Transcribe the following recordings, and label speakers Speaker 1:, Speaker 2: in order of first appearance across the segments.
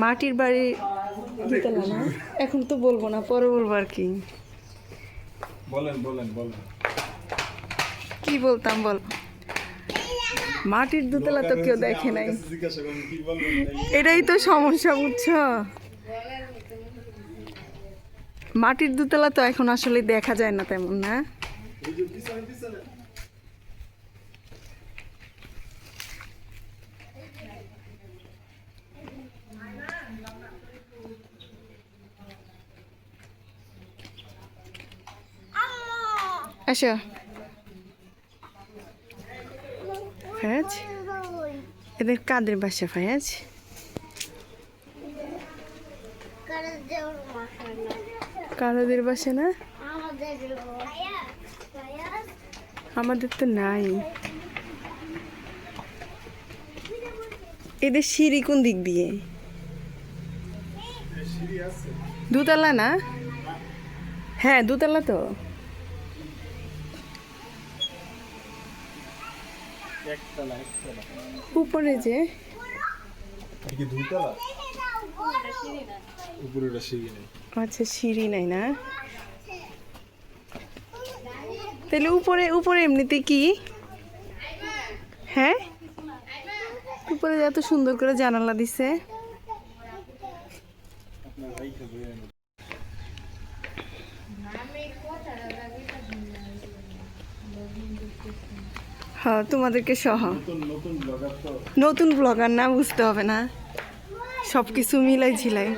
Speaker 1: মাটির বাড়ি দোতলা না এখন তো বলব না পরে বলব আর কি।
Speaker 2: বলেন বলেন বলেন।
Speaker 1: কি বলতাম বল? মাটির দোতলা তো কেউ দেখে নাই। এটাই তো সমস্যা বুঝছ? মাটির দোতলা তো এখন আসলে দেখা যায় না তেমন না? আসো। ফায়াজ? এদের কাদের বাসা ফায়াজ? কারোদের বাসা না? আমাদের তো নাই। এদের সিঁড়ি কোন দিক দিয়ে? দুতলা না? হ্যাঁ দুতলা তো। উপরে যে।
Speaker 2: কি দুইতলা? উপরেটা সিঁড়ি নেই।
Speaker 1: আচ্ছা সিঁড়ি নাই না? তাহলে উপরে উপরে এমনিতে কি? হ্যাঁ? উপরে এত সুন্দর করে জানালা দিছে।
Speaker 2: ভাই খাবে
Speaker 1: হ্যাঁ তোমাদেরকে সহ।
Speaker 2: নতুন ব্লগার
Speaker 1: না বুঝতে হবে না। সব কিছু মিলাই ঝিলাই।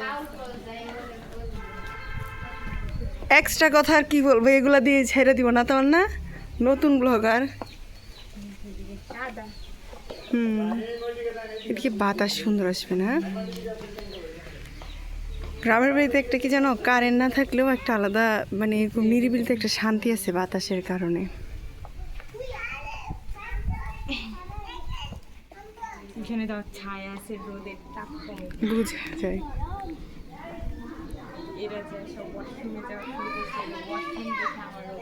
Speaker 1: এক্সট্রা কথা আর কি বলব এগুলা দিয়ে ছেড়ে দিব না তোমার না? নতুন ব্লগার হুম এদিকে বাতাস সুন্দর আসবে না? গ্রামের বাড়িতে একটা কি জানো কারেন্ট না থাকলেও একটা আলাদা মানে নিরিবিলিতে একটা শান্তি আছে বাতাসের কারণে।
Speaker 3: এখানে তো ছায়া আছে রোদের তাপ
Speaker 1: বুঝা যায়।
Speaker 3: এরা যে সব ওয়াশরুমে যাওয়া শুরু করছে ওয়াশরুম দেখে আমারও